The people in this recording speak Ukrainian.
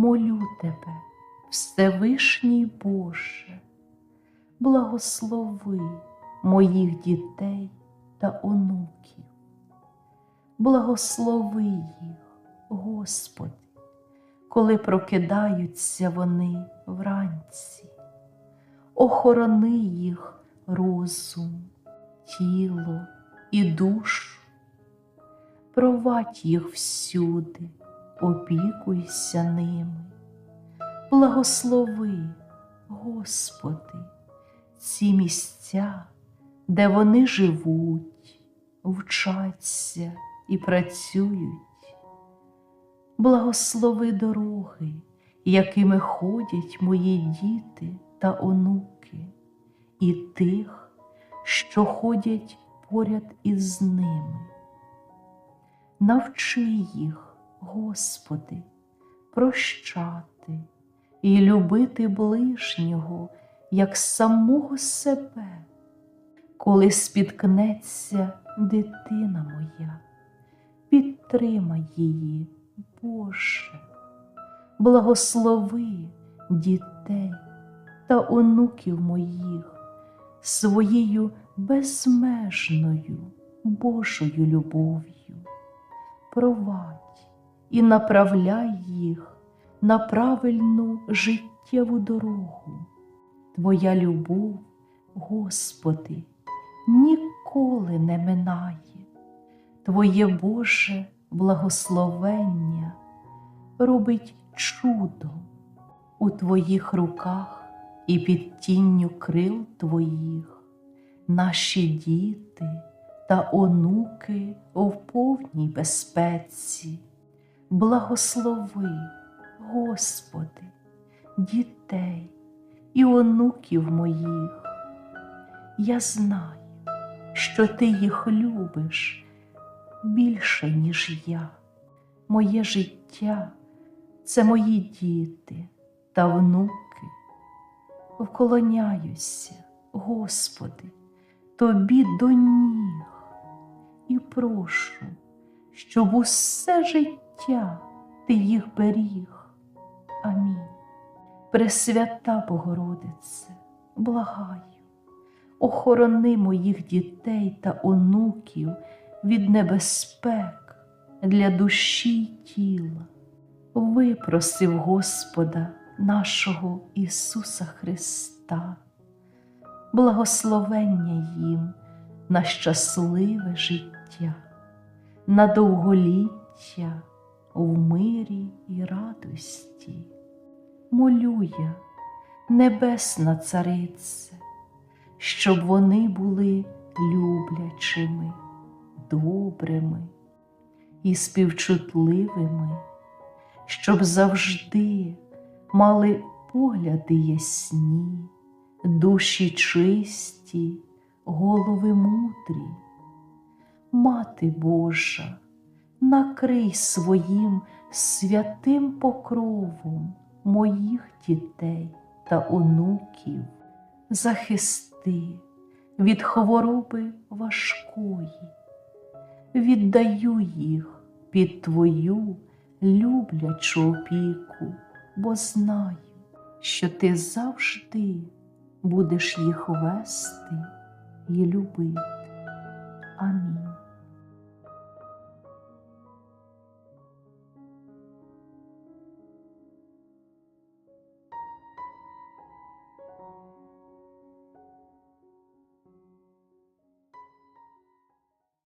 молю тебе, Всевишній Боже, благослови моїх дітей та онуків, благослови їх, Господи, коли прокидаються вони вранці, охорони їх розум, тіло і душу, провадь їх всюди, опікуйся ними, благослови, Господи, ці місця, де вони живуть, вчаться і працюють. Благослови дороги, якими ходять мої діти та онуки, і тих, що ходять поряд із ними. Навчи їх, Господи, прощати і любити ближнього як самого себе, коли спіткнеться дитина моя, підтримай її, Боже, благослови дітей та онуків моїх своєю безмежною Божою любов'ю, провадь і направляй їх на правильну життєву дорогу. Твоя любов, Господи, ніколи не минає, Твоє Боже благословення робить чудо у Твоїх руках і під тінню крил Твоїх, наші діти та онуки в повній безпеці. Благослови, Господи, дітей і онуків моїх. Я знаю, що Ти їх любиш більше, ніж я. Моє життя це мої діти та внуки. Вклоняюся, Господи, Тобі до ніг і прошу, щоб усе життя Ти їх беріг. Амінь. Пресвята Богородице, благаю, охорони моїх дітей та онуків від небезпек для душі й тіла. Випросив Господа нашого Ісуса Христа, благословення їм на щасливе життя, на довголіття в мирі і радості. Молю я, Небесна Царице, щоб вони були люблячими, добрими і співчутливими, щоб завжди мали погляди ясні, душі чисті, голови мудрі. Мати Божа, накрий своїм святим покровом моїх дітей та онуків, захисти від хвороби важкої, віддаю їх під Твою люблячу опіку, бо знаю, що Ти завжди будеш їх вести і любити.